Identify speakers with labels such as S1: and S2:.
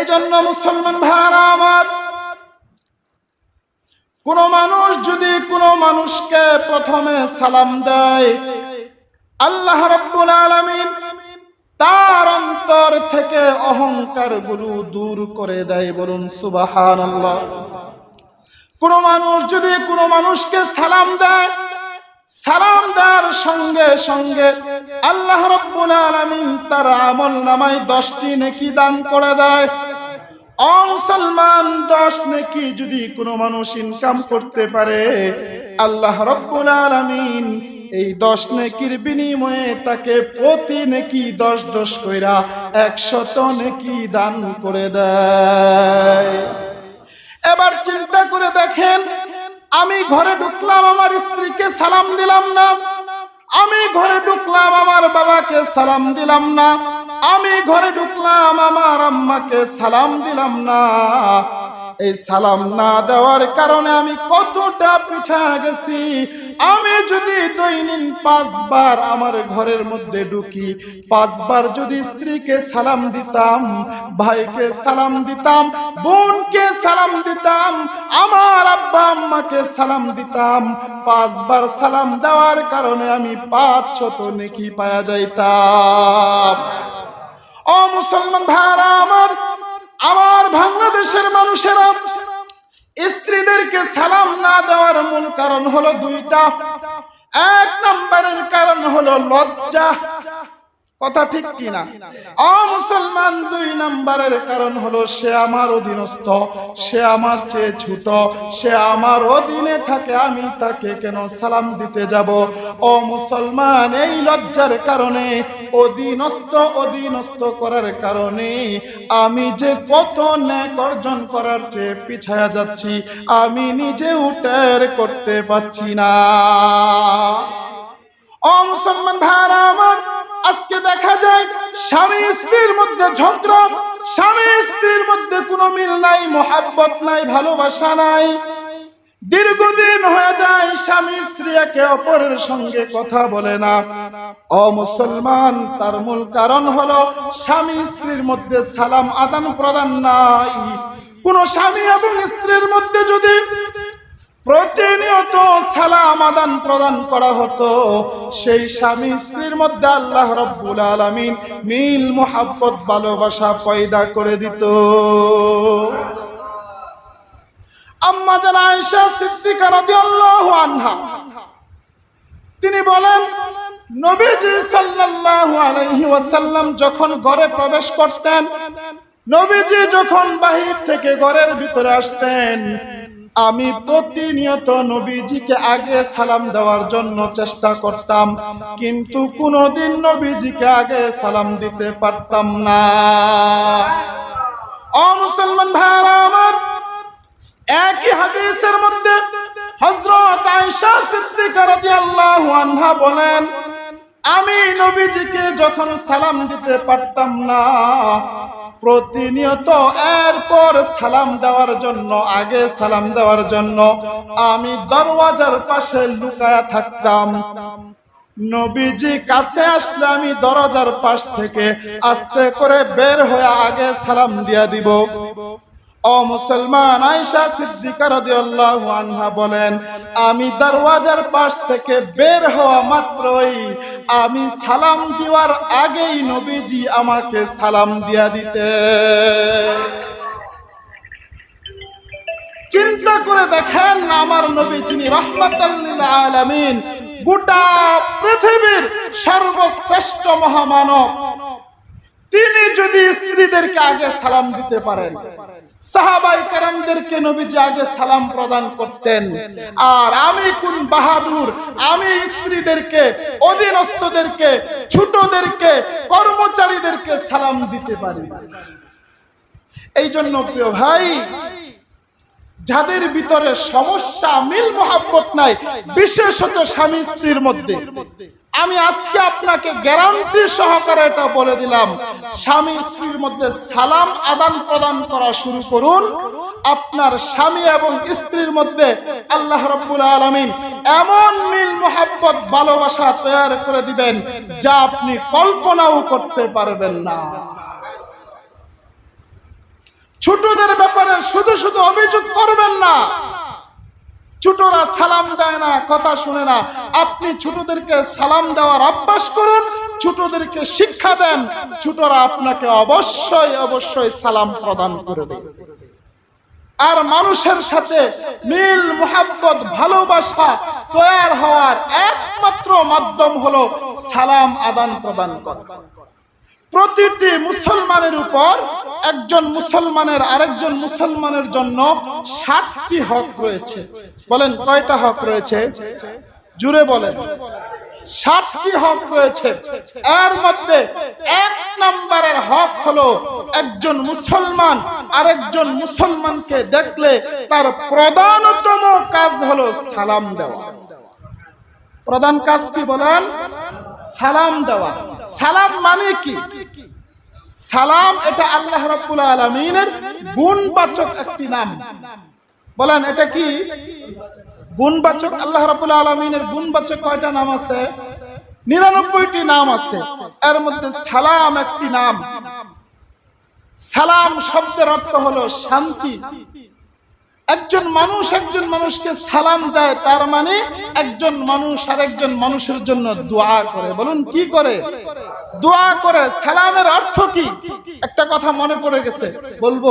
S1: এই জন্য মুসলমান ভাইরা আমার, কোন মানুষ যদি কোন মানুষকে প্রথমে সালাম দেয়, আল্লাহ রাব্বুল আলামিন তার অন্তর থেকে অহংকারগুলো দূর করে দেয় বলুন সুবহানাল্লাহ। কোন মানুষ যদি কোন মানুষকে সালাম দেয় সালাম দেওয়ার সঙ্গে সঙ্গে আল্লাহ রব্বুল আলামিন তার আমল নামায় দশটি নেকি দান করে দেয়। দশ নেকি যদি কোনো মানুষ ইনকাম করতে পারে, আল্লাহ রব্বুল আলামিন এই দশ নেকির বিনিময়ে তাকে প্রতি নেকি দশ দশ কইরা একশত নেকি দান করে দেয়। এবার চিন্তা করে দেখেন আমি ঘরে ঢুকলাম, আমার স্ত্রীকে সালাম দিলাম না। আমি ঘরে ঢুকলাম, আমার বাবাকে সালাম দিলাম না। আমি ঘরে ঢুকলাম, আমার আম্মাকে সালাম দিলাম না। এই সালাম না দেওয়ার কারণে আমি কতটা পিছা গেছি আমি যদি দৈনিক পাঁচবার আমার ঘরের মধ্যে ঢুকি, পাঁচবার যদি স্ত্রীকে সালাম দিতাম, ভাইকে সালাম দিতাম, বোনকে সালাম দিতাম, আমার আব্বা আম্মাকে সালাম দিতাম, পাঁচবার সালাম দেওয়ার কারণে আমি পাঁচ শত নেকি পাওয়া যাইতাম। ও মুসলমান ভাইরা আমার আমার বাংলাদেশের মানুষেরা স্ত্রীদেরকে সালাম না দেওয়ার মূল কারণ হলো দুইটা। এক নম্বরের কারণ হলো লজ্জা। কথা ঠিক কিনা? অ মুসলমান দুই নম্বরের কারণ হলো সে আমার অধীনস্থ, সে আমার চেয়ে ছোট, সে আমার অধীনে থাকে, আমি তাকে কেন সালাম দিতে যাব? ও, মুসলমান, এই লজ্জার কারণে, অধীনস্থ অধীনস্থ করার কারণে আমি যে কত ন্যাক অর্জন করার চেয়ে পিছায়া যাচ্ছি, আমি নিজে উটের করতে পারছি না। ও, মুসলমান ভাইরা আমার আজকে দেখা যায় স্বামী স্ত্রীর মধ্যে ঝগড়া, স্বামী স্ত্রীর মধ্যে কোনো মিল নাই, মোহাব্বত নাই, ভালোবাসা নাই। দীর্ঘদিন হয়ে যায়, স্বামী স্ত্রী একে অপরের সঙ্গে কথা বলে না। ও মুসলমান, তার মূল কারণ হলো স্বামী স্ত্রীর মধ্যে সালাম আদান প্রদান নাই। কোন স্বামী এবং স্ত্রীর মধ্যে যদি প্রতিনিয়ত সালাম আদান প্রদান করা হতো। সেই স্বামী স্ত্রীর মধ্যে আল্লাহ রব্বুল আলামিন মিল, মোহাব্বত, ভালোবাসা পয়দা করে দিত। আম্মা জান আয়েশা সিদ্দিকা রাদিয়াল্লাহু আনহা, তিনি বলেন, নবীজি সাল্লাল্লাহু আলাইহি ওয়াসাল্লাম যখন ঘরে প্রবেশ করতেন, নবীজি যখন বাহির থেকে ঘরের ভিতরে আসতেন আমি প্রতিনিয়ত নবীজিকে আগে সালাম দেওয়ার জন্য চেষ্টা করতাম, কিন্তু কোনোদিন নবীজিকে আগে সালাম দিতে পারতাম না। ও মুসলমান ভাইরা আমার, একই হাদিসের মধ্যে হযরত আয়েশা সিদ্দিকা রাদিয়াল্লাহু আনহা বলেন, আমি নবীজিকে যখন সালাম দিতে পারতাম না প্রতিনিয়ত এরপর সালাম দেওয়ার জন্য, আগে সালাম দেওয়ার জন্য আমি দরওয়াজার পাশে লুকায়া থাকতাম। নবীজি কাছে আসলে আমি দরজার পাশ থেকে আস্তে করে বের হয়ে আগে সালাম দিয়া দিব। ও মুসলমান আয়সা সিদ্দিকা রাদিয়াল্লাহু আনহা বলেন, আমি দরওয়াজার পাশ থেকে বের হওয়া মাত্রই আমি সালাম দেওয়ার আগেই নবীজি আমাকে সালাম দিয়া দিতে চিন্তা করে দেখেন আমার নবী যিনি রহমাতাল্লিল আলামিন গোটা পৃথিবীর সর্বশ্রেষ্ঠ মহামানব। তিনি যদি স্ত্রীদেরকে আগে সালাম দিতে পারেন সাহাবাই কারামদেরকে নবীজি আগে সালাম প্রদান করতেন। আর আমি কোন বাহাদুর, আমি স্ত্রীদেরকে, অধীনস্থদেরকে, ছোটদেরকে, কর্মচারীদেরকে সালাম দিতে পারি এই জন্য প্রিয় ভাই, যাদের ভিতরে সমস্যা মিল মোহাব্বত নাই, বিশেষত স্বামী স্ত্রীর মধ্যে। আমি আজকে আপনাকে গ্যারান্টি সহকারে এটা বলে দিলাম। স্বামী স্ত্রীর মধ্যে সালাম আদান প্রদান করা শুরু করুন। আপনার স্বামী এবং স্ত্রীর মধ্যে আল্লাহ রব্বুল আলমিন এমন মিল, মোহাব্বত, ভালোবাসা তৈরি করে দিবেন, যা আপনি কল্পনাও করতে পারবেন না। ছোটদের ব্যাপারে শুধু শুধু অভিযোগ করবেন না। ছোটরা সালাম দেয় না, কথা শুনে না। আপনি ছোটদেরকে সালাম দেওয়ার অভ্যাস করুন, ছোটদেরকে শিক্ষা দেন, ছোটরা আপনাকে অবশ্যই অবশ্যই সালাম প্রদান করবে। আর মানুষের সাথে মিল, মোহাব্বত, ভালোবাসা তৈয়ার হওয়ার একমাত্র মাধ্যম হলো সালাম আদান প্রদান করা। প্রতিটি মুসলমানের উপর একজন মুসলমানের আরেকজন মুসলমানের জন্য ষাটটি হক রয়েছে। বলেন, কয়টা হক রয়েছে? জুড়ে বলেন। ষাটটি হক রয়েছে। এর মধ্যে এক নম্বরের হক হলো একজন মুসলমান আরেকজন মুসলমানকে দেখলে তার প্রধানতম কাজ হলো সালাম দেওয়া। প্রধান কাজ কি বলেন? সালাম দেওয়া। সালাম মানে কি? সালাম এটা আল্লাহ রাব্বুল আলামিনের গুণবাচক একটি নাম। বলেন, এটা কি? গুণবাচক, আল্লাহ রাব্বুল আলামিনের গুণবাচক কয়টা নাম আছে? নিরানব্বইটি নাম আছে। এর মধ্যে সালাম একটি নাম। সালাম শব্দের অর্থ হলো শান্তি। একজন মানুষ একজন মানুষকে সালাম দেয়, তার মানে একজন মানুষ আর একজন মানুষের জন্য দোয়া করে। বলুন, কি করে? দোয়া করে। সালামের অর্থ কি? একটা কথা মনে পড়ে গেছে। বলব